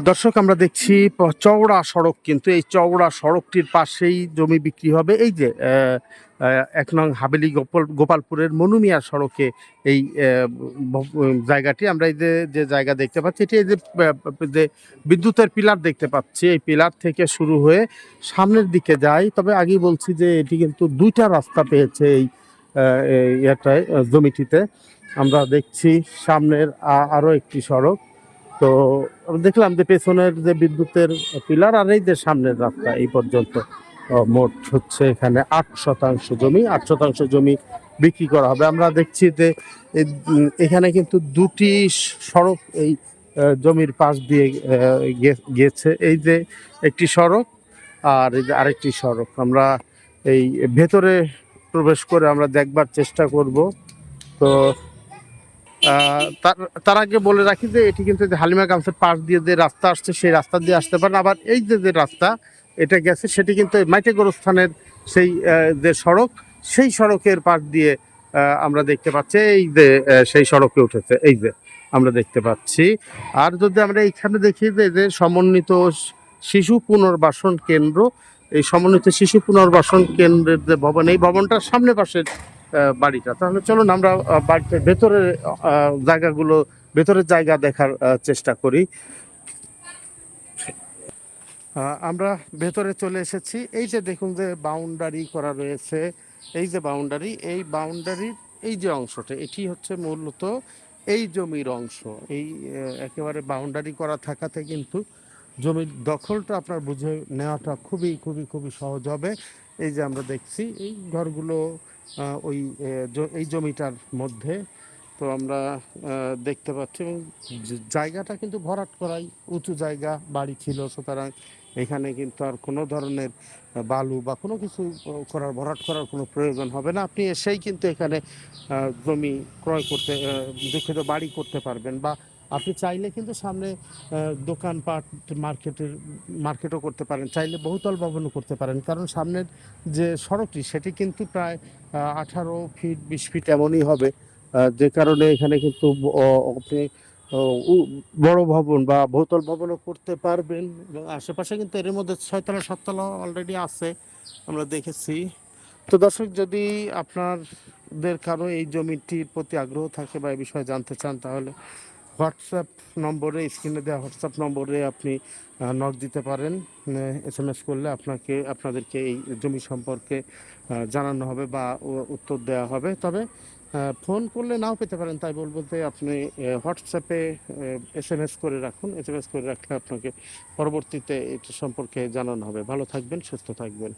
দর্শক, আমরা দেখছি চওড়া সড়ক কিন্তু এই চওড়া সড়কটির পাশেই জমি বিক্রি হবে। এই যে এক নং হাবেলি গোপাল, গোপালপুরের মনুমিয়া সড়কে এই জায়গাটি আমরা এই যে যে জায়গা দেখতে পাচ্ছি, এটি এই যে বিদ্যুতের পিলার দেখতে পাচ্ছি, এই পিলার থেকে শুরু হয়ে সামনের দিকে যায়। তবে আগেই বলছি যে, এটি কিন্তু দুইটা রাস্তা পেয়েছে এই ইয়েটায় জমিটিতে। আমরা দেখছি সামনের আ- আরও একটি সড়ক। তো দেখলাম যে পেছনের যে বিদ্যুতের পিলার আর এই যে সামনের রাস্তা এই পর্যন্ত মোট হচ্ছে এখানে আট শতাংশ জমি, আট শতাংশ জমি বিক্রি করা হবে। আমরা দেখছি যে এখানে কিন্তু দুটি সড়ক এই জমির পাশ দিয়ে গেছে। এই যে একটি সড়ক আর এই যে আরেকটি সড়ক। আমরা এই ভেতরে প্রবেশ করে আমরা দেখবার চেষ্টা করব। তো তার- আগে বলে রাখি যে এটি কিন্তু যে হালিমা গামসের পাশ দিয়ে যে রাস্তা আসছে, সেই রাস্তা দিয়ে আসতে পারেন। আবার এই যে যে রাস্তা, এটা গেছে, সেটি কিন্তু মাইটে গোরস্থানের সেই যে সড়ক, সেই সড়কের পাশ দিয়ে আমরা দেখতে পাচ্ছি, এই যে সেই সড়কে উঠেছে। এই যে, আমরা দেখতে পাচ্ছি। আর যদি আমরা এইখানে দেখি যে যে সমন্বিত শিশু পুনর্বাসন কেন্দ্র এই সমন্বিত শিশু পুনর্বাসন কেন্দ্রের যে ভবন, এই ভবনটার সামনে পাশের বাড়িটা। তাহলে চলুন আমরা বাড়িতে ভেতরের জায়গাগুলো, ভেতরের জায়গা দেখার চেষ্টা করি। আমরা ভেতরে চলে এসেছি। এই যে দেখুন যে বাউন্ডারি করা রয়েছে, এই যে বাউন্ডারি, এই বাউন্ডারির, এই যে অংশটা, এটি হচ্ছে মূলত এই জমির অংশ। এই একেবারে বাউন্ডারি করা থাকাতে কিন্তু জমির দখলটা আপনার বুঝে নেওয়াটা খুবই খুবই খুবই সহজ হবে। এই যে আমরা দেখছি, এই ঘরগুলো ওই এই জমিটার মধ্যে। তো আমরা দেখতে পাচ্ছি এবং জায়গাটা কিন্তু ভরাট করাই উঁচু জায়গা, বাড়ি ছিল। সুতরাং এখানে কিন্তু আর কোনো ধরনের বালু বা কোনো কিছু করার, ভরাট করার কোনো প্রয়োজন হবে না। আপনি এসেই কিন্তু এখানে জমি ক্রয় করতে দুঃখিত বাড়ি করতে পারবেন বা আপনি চাইলে কিন্তু সামনে দোকানপাট, মার্কেটের, মার্কেটও করতে পারেন। চাইলে বহুতল ভবনও করতে পারেন। কারণ সামনের যে সড়কটি, সেটি কিন্তু প্রায় আঠারো ফিট, বিশ ফিট এমনই হবে। যে কারণে এখানে কিন্তু আপনি বড় ভবন বা বহুতল ভবনও করতে পারবেন। এবং আশেপাশে কিন্তু এর মধ্যে ছয়তলা, সাততলা অলরেডি আছে, আমরা দেখেছি। তো দর্শক, যদি আপনাদের কারও এই জমিটির প্রতি আগ্রহ থাকে বা এই বিষয়ে জানতে চান, তাহলে হোয়াটসঅ্যাপ নম্বরে, স্ক্রিনে দেওয়া হোয়াটসঅ্যাপ নম্বরে আপনি নক দিতে পারেন এস এম এস করলে আপনাকে, আপনাদেরকে এই জমি সম্পর্কে জানানো হবে বা উত্তর দেওয়া হবে। তবে ফোন করলে নাও পেতে পারেন, তাই বলব যে আপনি হোয়াটসঅ্যাপে এস এম এস করে রাখুন এস এম এস করে রাখলে আপনাকে পরবর্তীতে এটা সম্পর্কে জানানো হবে। ভালো থাকবেন, সুস্থ থাকবেন।